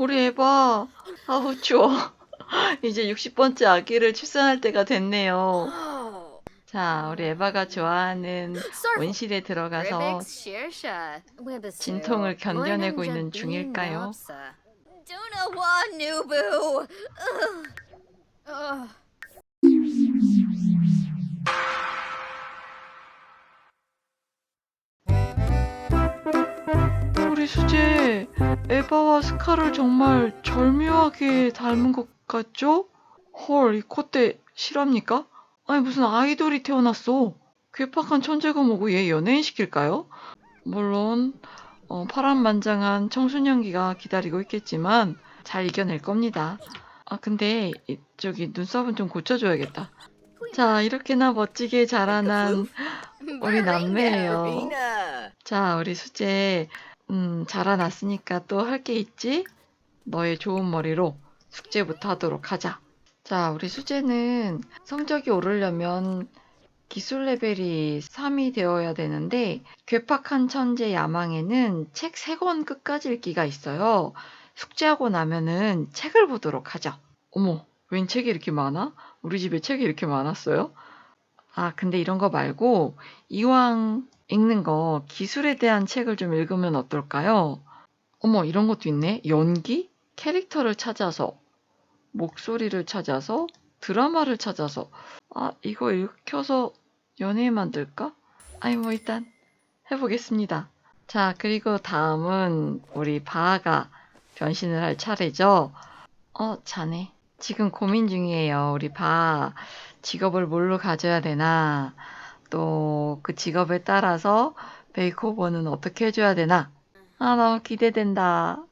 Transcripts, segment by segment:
우리 에바. 아우, 추워. 이제 60번째 아기를 출산할 때가 됐네요. 자, 우리 에바가 좋아하는 온실에 들어가서 진통을 견뎌내고 있는 중일까요? 우리 수제 에바와 스카를 정말 절묘하게 닮은 것 같죠? 헐, 이 콧대 실합니까? 아니 무슨 아이돌이 태어났어. 괴팍한 천재가 뭐고 얘 연예인 시킬까요? 물론 어, 파란만장한 청소년기가 기다리고 있겠지만 잘 이겨낼 겁니다. 아 근데 이- 저기 눈썹은 좀 고쳐줘야겠다. 자 이렇게나 멋지게 자라난 우리 남매예요. 자, 우리 수제, 음, 자라났으니까 또 할 게 있지? 너의 좋은 머리로 숙제부터 하도록 하자. 자, 우리 수제는 성적이 오르려면 기술 레벨이 3이 되어야 되는데, 괴팍한 천재 야망에는 책 3권 끝까지 읽기가 있어요. 숙제하고 나면은 책을 보도록 하죠. 어머, 웬 책이 이렇게 많아? 우리 집에 책이 이렇게 많았어요? 아, 근데 이런 거 말고, 이왕 읽는 거 기술에 대한 책을 좀 읽으면 어떨까요? 어머, 이런 것도 있네. 연기? 캐릭터를 찾아서, 목소리를 찾아서, 드라마를 찾아서. 아, 이거 읽혀서 연예인 만들까? 아니, 뭐 일단 해보겠습니다. 자, 그리고 다음은 우리 바아가 변신을 할 차례죠. 어, 자네. 지금 고민 중이에요. 우리 바. 직업을 뭘로 가져야 되나? 또 그 직업에 따라서 메이크오버는 어떻게 해줘야 되나? 아, 너무 기대된다.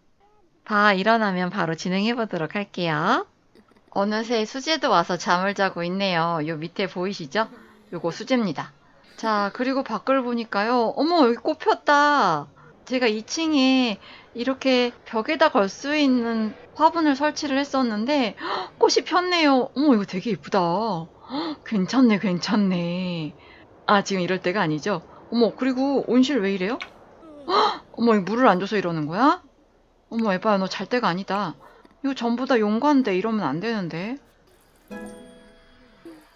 봐, 일어나면 바로 진행해 보도록 할게요. 어느새 수제도 와서 잠을 자고 있네요. 요 밑에 보이시죠? 요거 수제입니다. 자, 그리고 밖을 보니까요. 어머, 여기 꽃 폈다. 제가 2층에 이렇게 벽에다 걸 수 있는 화분을 설치를 했었는데 헉, 꽃이 폈네요. 어머, 이거 되게 예쁘다. 헉, 괜찮네, 괜찮네. 아, 지금 이럴 때가 아니죠? 어머, 그리고 온실 왜 이래요? 헉! 어머, 이 물을 안 줘서 이러는 거야? 어머, 에바야, 너 잘 때가 아니다. 이거 전부 다 용과인데 이러면 안 되는데.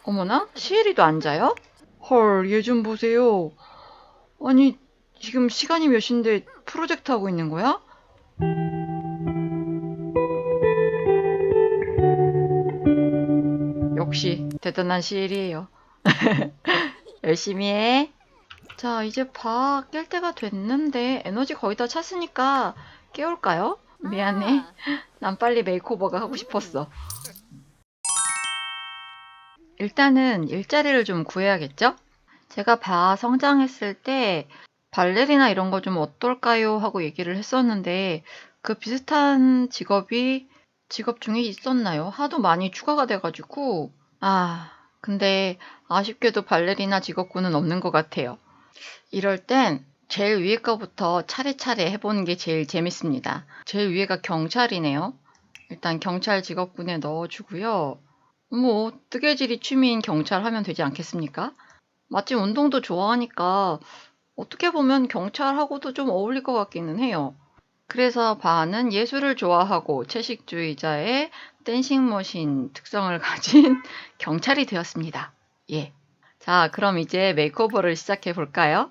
어머나? 시엘이도 안 자요? 헐, 얘 좀 보세요. 아니, 지금 시간이 몇 시인데 프로젝트 하고 있는 거야? 역시 대단한 시엘이에요. 열심히 해. 자, 이제 봐. 깰 때가 됐는데 에너지 거의 다 찼으니까 깨울까요? 미안해. 난 빨리 메이크오버가 하고 싶었어. 일단은 일자리를 좀 구해야겠죠? 제가 바 성장했을 때 발레리나 이런 거 좀 어떨까요? 하고 얘기를 했었는데 그 비슷한 직업이 직업 중에 있었나요? 하도 많이 추가가 돼가지고 아 근데 아쉽게도 발레리나 직업군은 없는 것 같아요. 이럴 땐 제일 위에 거부터 차례차례 해보는 게 제일 재밌습니다. 제일 위에가 경찰이네요. 일단 경찰 직업군에 넣어주고요. 뭐 뜨개질이 취미인 경찰 하면 되지 않겠습니까? 마침 운동도 좋아하니까 어떻게 보면 경찰하고도 좀 어울릴 것 같기는 해요. 그래서 바는 예술을 좋아하고 채식주의자의 댄싱머신 특성을 가진 경찰이 되었습니다. 예. 자, 그럼 이제 메이크오버를 시작해 볼까요?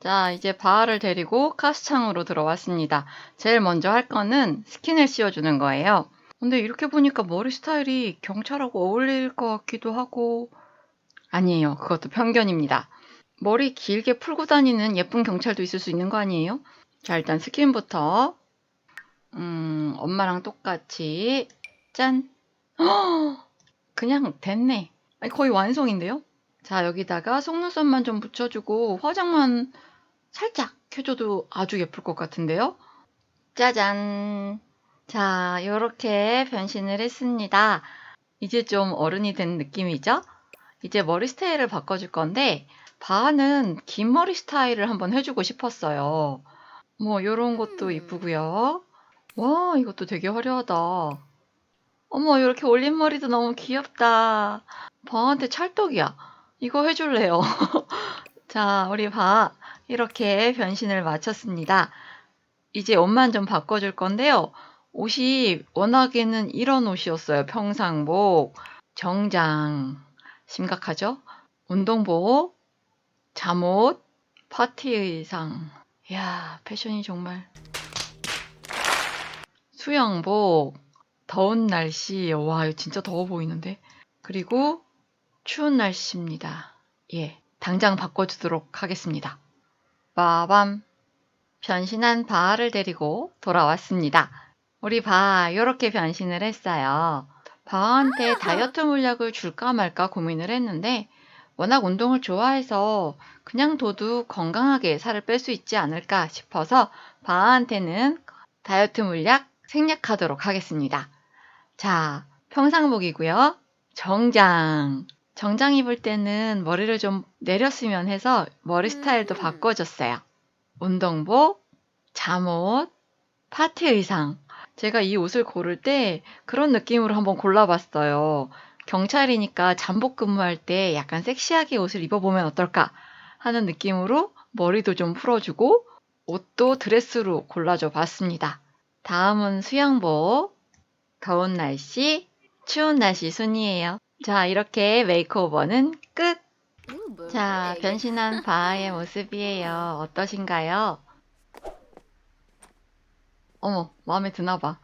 자, 이제 바하를 데리고 카스창으로 들어왔습니다. 제일 먼저 할 거는 스킨을 씌워주는 거예요. 근데 이렇게 보니까 머리 스타일이 경찰하고 어울릴 것 같기도 하고, 아니에요. 그것도 편견입니다. 머리 길게 풀고 다니는 예쁜 경찰도 있을 수 있는 거 아니에요? 자, 일단 스킨부터. 음, 엄마랑 똑같이. 짠. 헉! 그냥 됐네. 아니, 거의 완성인데요? 자, 여기다가 속눈썹만 좀 붙여주고 화장만 살짝 해줘도 아주 예쁠 것 같은데요? 짜잔. 자, 요렇게 변신을 했습니다. 이제 좀 어른이 된 느낌이죠? 이제 머리 스타일을 바꿔줄 건데, 바는 긴 머리 스타일을 한번 해주고 싶었어요. 뭐, 요런 것도 이쁘고요. 와, 이것도 되게 화려하다. 어머, 이렇게 올린 머리도 너무 귀엽다. 바한테 찰떡이야. 이거 해줄래요. 자, 우리 바. 이렇게 변신을 마쳤습니다. 이제 옷만 좀 바꿔줄 건데요. 옷이 워낙에는 이런 옷이었어요. 평상복, 정장, 심각하죠? 운동복, 잠옷, 파티 의상. 이야, 패션이 정말. 수영복, 더운 날씨. 와, 이거 진짜 더워 보이는데. 그리고 추운 날씨입니다. 예, 당장 바꿔주도록 하겠습니다. 빠밤. 변신한 바하를 데리고 돌아왔습니다. 우리 바하, 요렇게 변신을 했어요. 바하한테 다이어트 물약을 줄까 말까 고민을 했는데, 워낙 운동을 좋아해서 그냥 둬도 건강하게 살을 뺄 수 있지 않을까 싶어서 바하한테는 다이어트 물약 생략하도록 하겠습니다. 자, 평상복이고요. 정장. 정장 입을 때는 머리를 좀 내렸으면 해서 머리 스타일도 음. 바꿔줬어요. 운동복, 잠옷, 파티 의상. 제가 이 옷을 고를 때 그런 느낌으로 한번 골라봤어요. 경찰이니까 잠복 근무할 때 약간 섹시하게 옷을 입어보면 어떨까 하는 느낌으로 머리도 좀 풀어주고 옷도 드레스로 골라줘 봤습니다. 다음은 수영복. 더운 날씨, 추운 날씨 순이에요. 자, 이렇게 메이크오버는 끝! 자. 변신한 바하의 모습이에요. 어떠신가요? 어머, 마음에 드나 봐.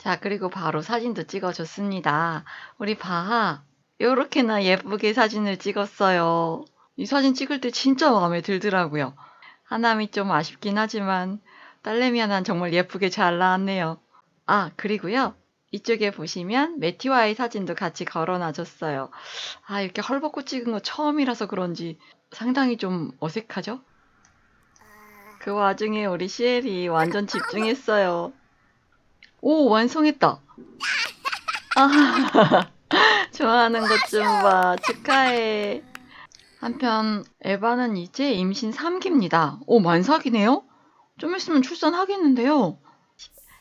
자, 그리고 바로 사진도 찍어줬습니다. 우리 바하, 요렇게나 예쁘게 사진을 찍었어요. 이 사진 찍을 때 진짜 마음에 들더라고요. 하남이 좀 아쉽긴 하지만, 딸내미 하나는 정말 예쁘게 잘 나왔네요. 아, 그리고요. 이쪽에 보시면 매티와의 사진도 같이 걸어놔줬어요. 아, 이렇게 헐벗고 찍은 거 처음이라서 그런지 상당히 좀 어색하죠? 그 와중에 우리 시엘이 완전 집중했어요. 오, 완성했다. 아, 좋아하는 것 좀 봐. 축하해. 한편 에바는 이제 임신 3기입니다. 오, 만삭이네요? 좀 있으면 출산하겠는데요.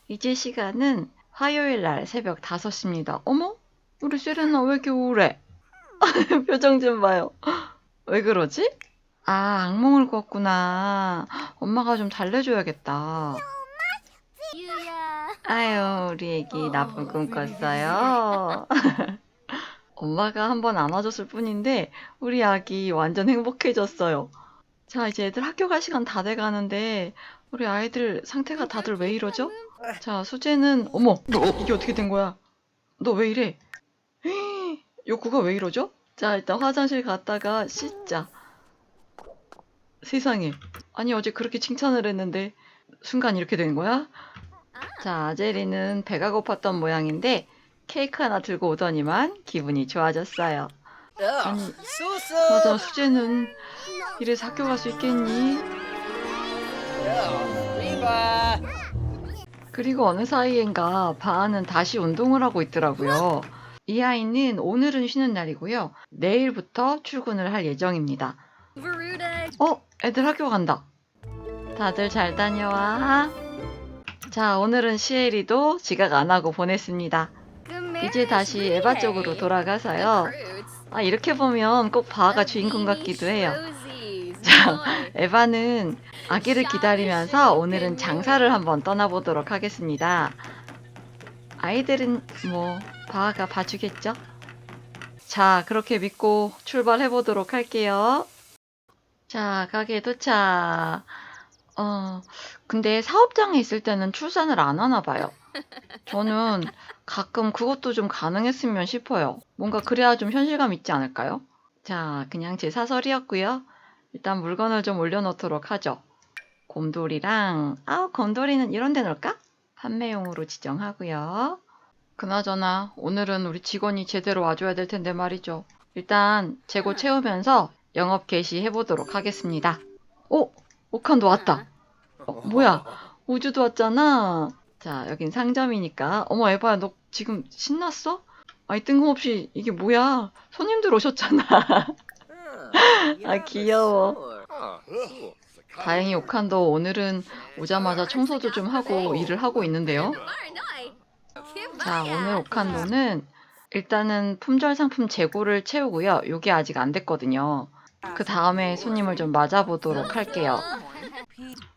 이제 시간은 화요일 날 새벽 5시입니다. 어머? 우리 세레나 왜 이렇게 우울해? 표정 좀 봐요. 왜 그러지? 아, 악몽을 꿨구나. 엄마가 좀 달래줘야겠다. 아유, 우리 애기 나쁜 꿈 꿨어요. 엄마가 한 번 안아줬을 뿐인데, 우리 아기 완전 행복해졌어요. 자, 이제 애들 학교 갈 시간 다 돼 가는데, 우리 아이들 상태가 다들 왜 이러죠? 자, 수재는, 어머, 이게 어떻게 된 거야? 너 왜 이래? 헤이, 욕구가 왜 이러죠? 자, 일단 화장실 갔다가 씻자. 세상에. 아니, 어제 그렇게 칭찬을 했는데, 순간 이렇게 된 거야? 자, 아제리는 배가 고팠던 모양인데, 케이크 하나 들고 오더니만 기분이 좋아졌어요. 아니, 수수. 맞아, 수재는 이래서 학교 갈 수 있겠니? 리바. 그리고 어느 사이엔가 바하는 다시 운동을 하고 있더라고요. 이 아이는 오늘은 쉬는 날이고요. 내일부터 출근을 할 예정입니다. 어, 애들 학교 간다. 다들 잘 다녀와. 자, 오늘은 시에리도 지각 안 하고 보냈습니다. 이제 다시 에바 쪽으로 돌아가서요. 아, 이렇게 보면 꼭 바하가 주인공 같기도 해요. 자, 에바는 아기를 기다리면서 오늘은 장사를 한번 떠나보도록 하겠습니다. 아이들은 뭐 바하가 봐주겠죠? 자, 그렇게 믿고 출발해보도록 할게요. 자, 가게 도착. 어, 근데 사업장에 있을 때는 출산을 안 하나 봐요. 저는 가끔 그것도 좀 가능했으면 싶어요. 뭔가 그래야 좀 현실감 있지 않을까요? 자, 그냥 제 사설이었고요. 일단 물건을 좀 올려놓도록 하죠. 곰돌이랑, 아, 곰돌이는 이런 데 놓을까? 판매용으로 지정하고요. 그나저나 오늘은 우리 직원이 제대로 와줘야 될 텐데 말이죠. 일단 재고 채우면서 영업 개시 해보도록 하겠습니다. 오! 오칸도 왔다. 어, 뭐야? 우주도 왔잖아. 자, 여긴 상점이니까. 어머, 에바야, 너 지금 신났어? 아이, 뜬금없이 이게 뭐야? 손님들 오셨잖아. 아, 귀여워. 다행히 오칸도 오늘은 오자마자 청소도 좀 하고 일을 하고 있는데요. 자, 오늘 오칸도는 일단은 품절 상품 재고를 채우고요. 요게 아직 안 됐거든요. 그 다음에 손님을 좀 맞아보도록 할게요.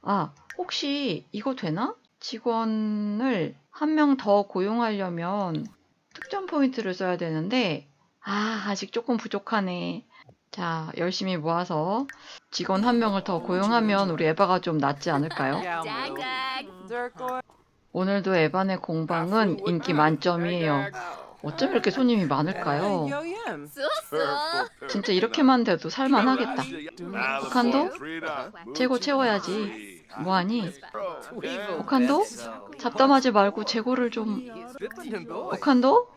아, 혹시 이거 되나? 직원을 한 명 더 고용하려면 특전 포인트를 써야 되는데, 아, 아직 조금 부족하네. 자, 열심히 모아서 직원 한 명을 더 고용하면 우리 에바가 좀 낫지 않을까요? 오늘도 에반의 공방은 인기 만점이에요. 어쩜 이렇게 손님이 많을까요? Sussa. 진짜 이렇게만 돼도 살만하겠다. 북한도? 재고 채워야지. 뭐하니? 북한도? 잡담하지 말고 재고를 좀... 북한도?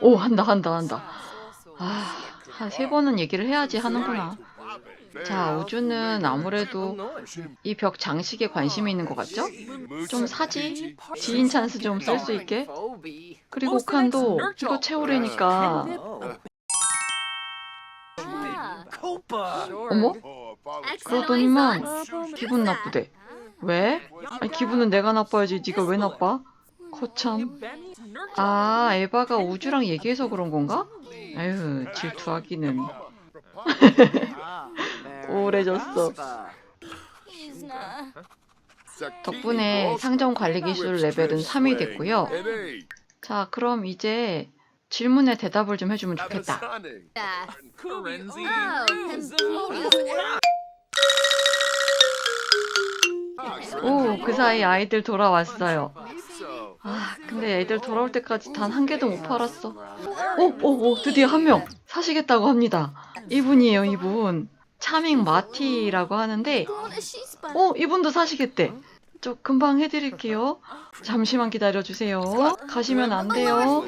오, 한다, 한다, 한다. 아, 한 세 번은 얘기를 해야지 하는구나. 자, 우주는 아무래도 이 벽 장식에 관심이 있는 것 같죠? 좀 사지? 지인 찬스 좀 쓸 수 있게? 그리고 옥한도 이거 채우려니까 어머? 그러더니만 기분 나쁘대. 왜? 아니 기분은 내가 나빠야지 네가 왜 나빠? 거참. 아 에바가 우주랑 얘기해서 그런 건가? 에휴 질투하기는. 우울해졌어. 덕분에 상점 관리 기술 레벨은 3이 됐고요. 자 그럼 이제 질문에 대답을 좀 해주면 좋겠다. 오 그 사이 아이들 돌아왔어요. 아, 근데 애들 돌아올 때까지 단 한 개도 못 팔았어. 오, 오, 오, 드디어 한 명 사시겠다고 합니다. 이분이에요, 이분. 차밍 마티라고 하는데? 어, 이분도 사시겠대. 저 금방 해드릴게요. 잠시만 기다려주세요. 가시면 안 돼요.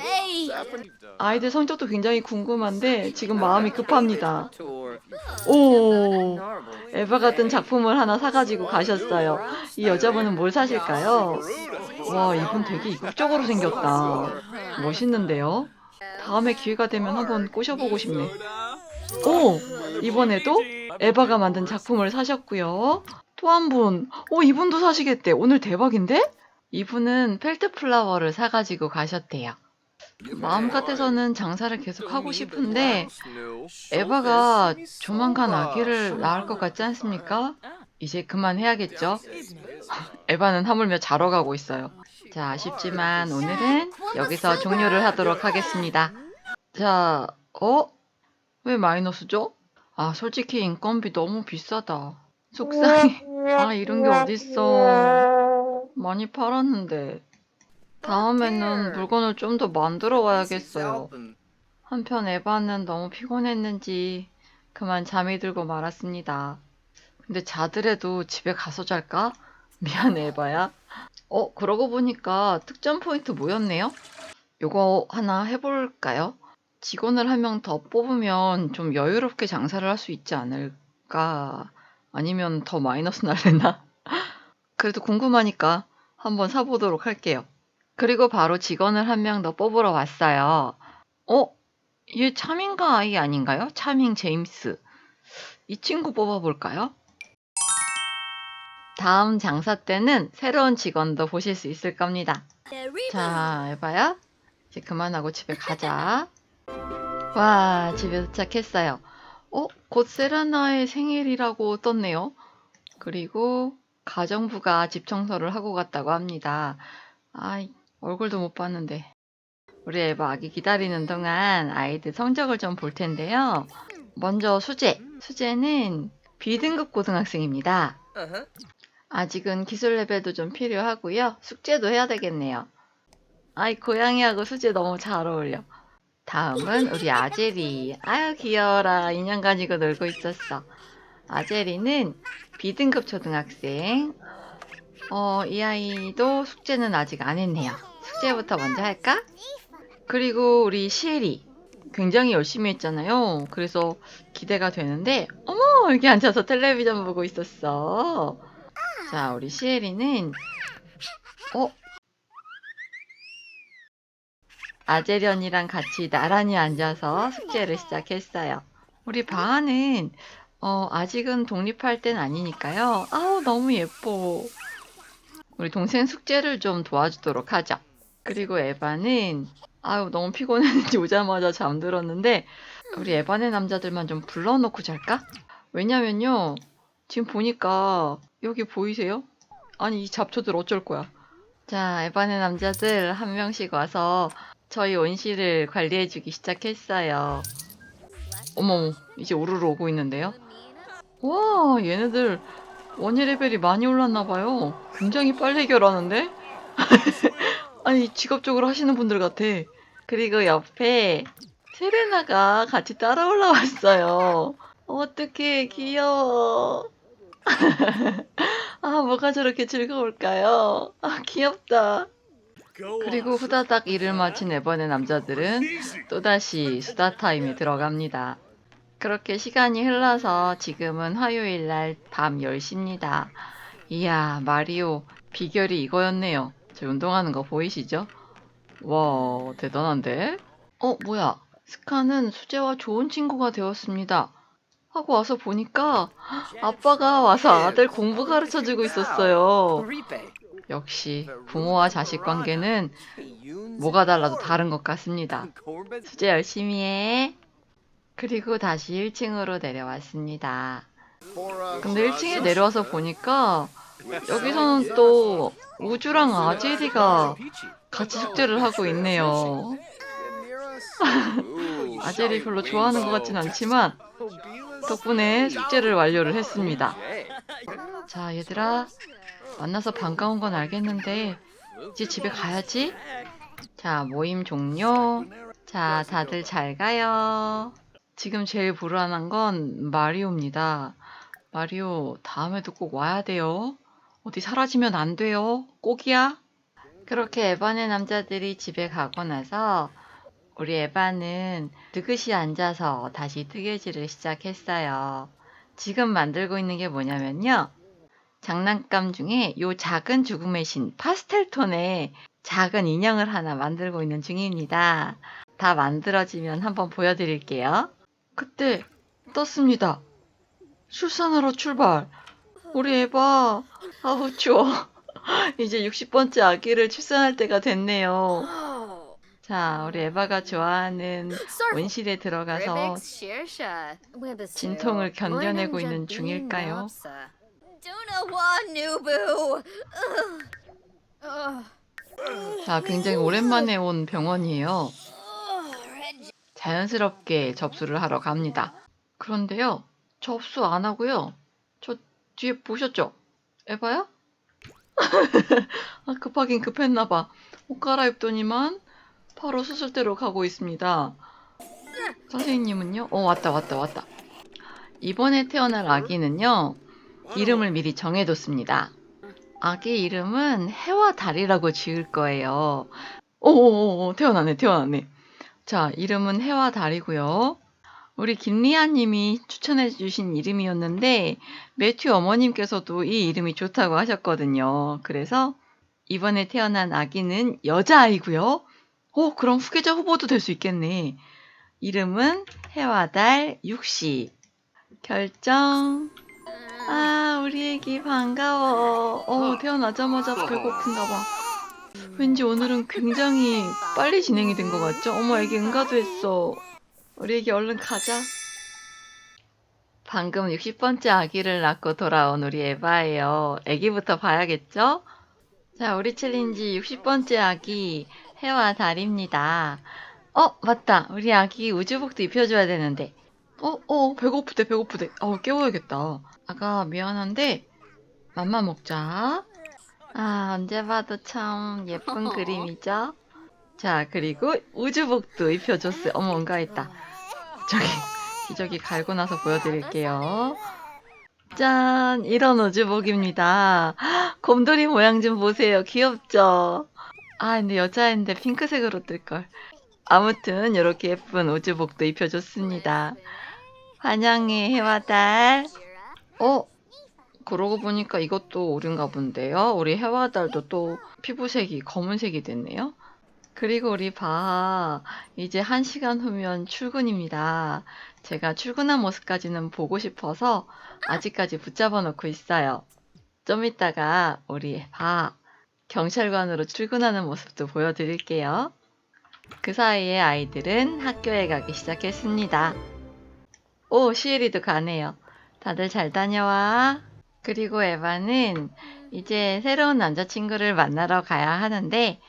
아이들 성적도 굉장히 궁금한데, 지금 마음이 급합니다. 오, 에바 같은 작품을 하나 사가지고 가셨어요. 이 여자분은 뭘 사실까요? 와, 이분 되게 이국적으로 생겼다. 멋있는데요? 다음에 기회가 되면 한번 꼬셔보고 싶네. 오! 이번에도 에바가 만든 작품을 사셨고요. 또 한 분, 오, 이분도 사시겠대. 오늘 대박인데? 이분은 펠트플라워를 사가지고 가셨대요. 마음 같아서는 장사를 계속 하고 싶은데, 에바가 조만간 아기를 낳을 것 같지 않습니까? 이제 그만해야겠죠? 에바는 하물며 자러 가고 있어요. 자, 아쉽지만 오늘은 여기서 종료를 하도록 하겠습니다. 자, 어? 왜 마이너스죠? 아, 솔직히 인건비 너무 비싸다. 속상해. 아, 이런 게 어딨어. 많이 팔았는데. 다음에는 물건을 좀 더 만들어 와야겠어요. 한편 에바는 너무 피곤했는지 그만 잠이 들고 말았습니다. 근데 자더라도 집에 가서 잘까? 미안해 에바야. 어, 그러고 보니까 특전 포인트 모였네요? 요거 하나 해볼까요? 직원을 한명더 뽑으면 좀 여유롭게 장사를 할 수 있지 않을까? 아니면 더 마이너스 날래나? 그래도 궁금하니까 한번 사보도록 할게요. 그리고 바로 직원을 한명더 뽑으러 왔어요. 어? 얘 차밍가 아이 아닌가요? 차밍 제임스. 이 친구 뽑아볼까요? 다음 장사 때는 새로운 직원도 보실 수 있을 겁니다. 자, 에바야. 이제 그만하고 집에 가자. 와, 집에 도착했어요. 어, 곧 세라나의 생일이라고 떴네요. 그리고 가정부가 집 청소를 하고 갔다고 합니다. 아이, 얼굴도 못 봤는데. 우리 에바 아기 기다리는 동안 아이들 성적을 좀 볼 텐데요. 먼저 수재. 수재는 B등급 고등학생입니다. 아직은 기술 레벨도 좀 필요하고요. 숙제도 해야 되겠네요. 아이, 고양이하고 수재 너무 잘 어울려. 다음은 우리 아제리. 아유, 귀여워라. 인형 가지고 놀고 있었어. 아제리는 B등급 초등학생. 어, 이 아이도 숙제는 아직 안 했네요. 숙제부터 먼저 할까? 그리고 우리 시엘이. 굉장히 열심히 했잖아요. 그래서 기대가 되는데, 어머! 여기 앉아서 텔레비전 보고 있었어. 자, 우리 시엘이는, 어? 아제련이랑 같이 나란히 앉아서 숙제를 시작했어요. 우리 바하는, 어, 아직은 독립할 땐 아니니까요. 아우, 너무 예뻐. 우리 동생 숙제를 좀 도와주도록 하죠. 그리고 에바는, 아유, 너무 피곤했는지 오자마자 잠들었는데, 우리 에바네 남자들만 좀 불러놓고 잘까? 왜냐면요, 지금 보니까 여기 보이세요? 아니 이 잡초들 어쩔 거야? 자, 에반의 남자들 한 명씩 와서 저희 온실을 관리해주기 시작했어요. 어머, 이제 오르르 오고 있는데요? 와, 얘네들 원예 레벨이 많이 올랐나 봐요. 굉장히 빨리 해결하는데? 아니, 직업적으로 하시는 분들 같아. 그리고 옆에 세레나가 같이 따라 올라왔어요. 어떡해, 귀여워. 아, 뭐가 저렇게 즐거울까요? 아, 귀엽다. 그리고 후다닥 일을 마친 에번의 남자들은 또다시 수다 타임에 들어갑니다. 그렇게 시간이 흘러서 지금은 화요일 날 밤 10시입니다. 이야, 마리오, 비결이 이거였네요. 저 운동하는 거 보이시죠? 와, 대단한데? 어, 뭐야. 스카는 수재와 좋은 친구가 되었습니다. 하고 와서 보니까 아빠가 와서 아들 공부 가르쳐 주고 있었어요. 역시 부모와 자식 관계는 뭐가 달라도 다른 것 같습니다. 수제 열심히 해. 그리고 다시 1층으로 내려왔습니다. 근데 1층에 내려와서 보니까 여기서는 또 우주랑 아제리가 같이 숙제를 하고 있네요. 아제리 별로 좋아하는 것 같진 않지만 덕분에 숙제를 완료를 했습니다. 자, 얘들아. 만나서 반가운 건 알겠는데 이제 집에 가야지. 자, 모임 종료. 자, 다들 잘 가요. 지금 제일 불안한 건 마리오입니다. 마리오, 다음에도 꼭 와야 돼요. 어디 사라지면 안 돼요. 꼭이야. 그렇게 에반의 남자들이 집에 가고 나서 우리 에반은 느긋이 앉아서 다시 뜨개질을 시작했어요. 지금 만들고 있는 게 뭐냐면요. 장난감 중에 요 작은 죽음의 신 파스텔 톤의 작은 인형을 하나 만들고 있는 중입니다. 다 만들어지면 한번 보여드릴게요. 그때 떴습니다. 출산하러 출발. 우리 에바 아우 추워. 이제 60번째 아기를 출산할 때가 됐네요. 자, 우리 에바가 좋아하는 온실에 들어가서 진통을 견뎌내고 있는 중일까요? 자, 굉장히 오랜만에 온 병원이에요. 자연스럽게 접수를 하러 갑니다. 그런데요, 접수 안 하고요. 저 뒤에 보셨죠? 에바야? 아, 급하긴 급했나봐. 옷 갈아입더니만 바로 수술대로 가고 있습니다. 선생님은요? 어, 왔다, 왔다, 왔다. 이번에 태어날 아기는요, 이름을 미리 정해뒀습니다. 아기 이름은 해와 달이라고 지을 거예요. 오오오, 태어나네, 태어나네. 자, 이름은 해와 달이고요. 우리 김리아 님이 추천해 주신 이름이었는데 매튜 어머님께서도 이 이름이 좋다고 하셨거든요. 그래서 이번에 태어난 아기는 여자아이고요. 오, 그럼 후계자 후보도 될 수 있겠네. 이름은 해와 달 육시. 결정. 아, 우리 애기 반가워. 어, 태어나자마자 배고픈가 봐. 왠지 오늘은 굉장히 빨리 진행이 된 것 같죠? 어머, 애기 응가도 했어. 우리 애기 얼른 가자. 방금 60번째 아기를 낳고 돌아온 우리 에바예요. 애기부터 봐야겠죠? 자, 우리 챌린지 60번째 아기 해와 달입니다. 어, 맞다. 우리 아기 우주복도 입혀줘야 되는데. 어, 어, 배고프대, 배고프대. 어, 깨워야겠다. 아가, 미안한데, 맘만 먹자. 아, 언제 봐도 참 예쁜 그림이죠? 자, 그리고 우주복도 입혀줬어요. 어머, 뭔가 있다. 저기, 기저귀 갈고 나서 보여드릴게요. 짠! 이런 우주복입니다. 헉, 곰돌이 모양 좀 보세요. 귀엽죠? 아, 근데 여자인데 핑크색으로 뜰걸. 아무튼, 이렇게 예쁜 우주복도 입혀줬습니다. 환영해, 해와달. 어? 그러고 보니까 이것도 오른가 본데요. 우리 해와달도 또 피부색이 검은색이 됐네요. 그리고 우리 바 이제 한 시간 후면 출근입니다. 제가 출근한 모습까지는 보고 싶어서 아직까지 붙잡아 놓고 있어요. 좀 이따가 우리 바 경찰관으로 출근하는 모습도 보여드릴게요. 그 사이에 아이들은 학교에 가기 시작했습니다. 오, 시에리도 가네요. 다들 잘 다녀와. 그리고 에바는 이제 새로운 남자친구를 만나러 가야 하는데,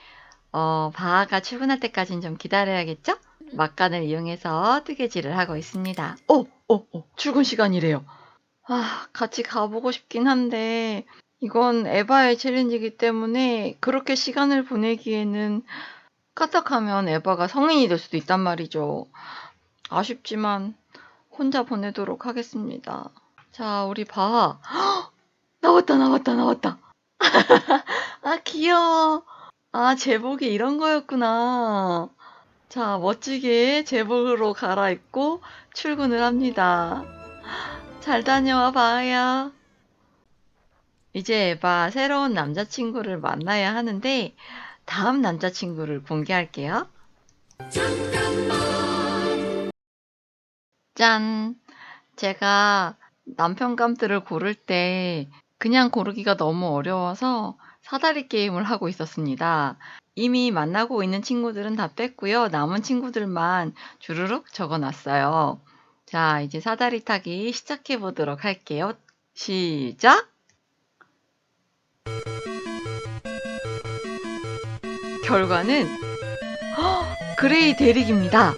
어, 바하가 출근할 때까진 좀 기다려야겠죠? 막간을 이용해서 뜨개질을 하고 있습니다. 오, 오, 오, 출근 시간이래요. 아, 같이 가보고 싶긴 한데, 이건 에바의 챌린지이기 때문에 그렇게 시간을 보내기에는 까딱하면 에바가 성인이 될 수도 있단 말이죠. 아쉽지만 혼자 보내도록 하겠습니다. 자, 우리 바. 헉! 나왔다, 나왔다, 나왔다. 아, 귀여워. 아, 제복이 이런 거였구나. 자, 멋지게 제복으로 갈아입고 출근을 합니다. 잘 다녀와, 바야. 이제 에바 새로운 남자친구를 만나야 하는데, 다음 남자친구를 공개할게요. 짠! 제가 남편 감들을 고를 때 그냥 고르기가 너무 어려워서 사다리 게임을 하고 있었습니다. 이미 만나고 있는 친구들은 다 뺐고요. 남은 친구들만 주르륵 적어 놨어요. 자, 이제 사다리 타기 시작해 보도록 할게요. 시작! 결과는 헉, 그레이 대릭입니다.